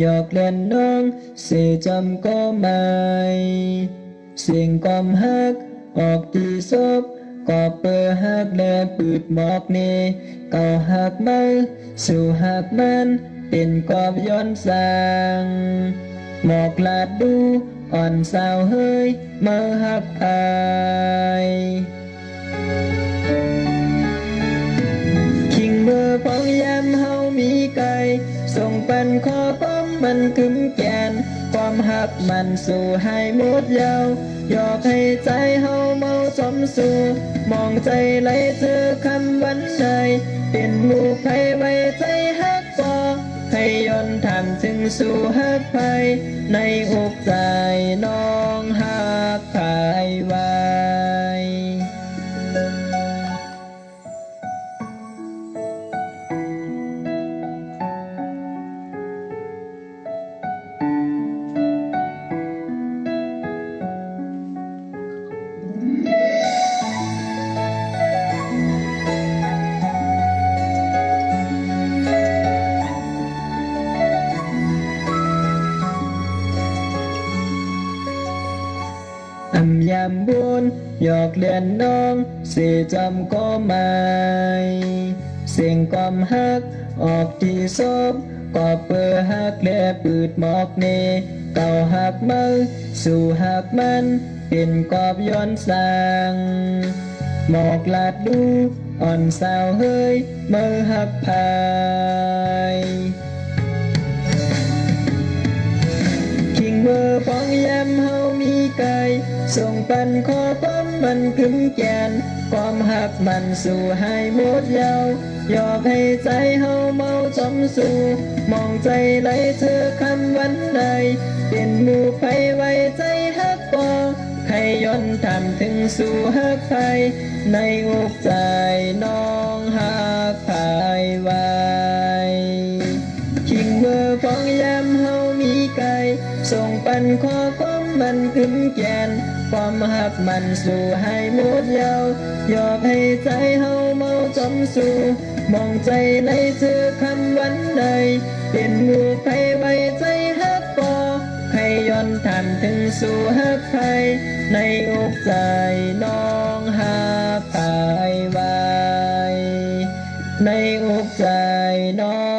หยอกเล่นน้องสิจำก็ไม่เสียงกอมฮัก ออกที่ศพก็เปิดฮักและปืดหมอกนี่เก่าหักมาสู่หักมันเป็นกอบย้อนสาง หมอกลาดดูอ่อนสาวเฮ้ยมาหักอาย ขอป้มมันคึมแกนความหักมันสู่ให้หมดยาวยอกให้ใจเฮาเมาสมสู่มองใจไหลเจอคำวันใดเป็นหมู่ไผไว้ใจฮักกอให้ย้อนทำถึงสู่ฮักไผในอกใจน้องฮักไผ อำยามบุญหยอกเลียนน้องสิจำก็ไม่เสียงกอมฮัก ออกที่ศพก็เปิดฮักและปืดหมอกเนเก่าหักมือสู่หักมัน เป็นกอบย้อนสร้างหมอกลาดดู อ่อนสาวเฮ้ยมือหักพาย เบอร์ฟองยามเฮามีไก่ส่งปันขอป้อมมันคึมแกน ความหักมันสู่ให้หมดยาวยอกให้ใจเฮาเมาจมสู่มองใจไหลเธอคำวันใดเป็นหมู่ไผไว้ใจฮักปอให้ย้อนทำถึงสู่ฮักไผในอกใจน้องฮักไผไว้ ส่งปันขอความมันคึมแกน ความหักมันสู่ให้หมดยาวยอกให้ใจเฮาเมาจมสู่มองใจในเธอคำวันใด เป็นหมู่ไผไว้ใจฮักปอให้ย้อนทันถึงสู่ฮักไผในอกใจน้องฮักไผไวในอกใจน้อง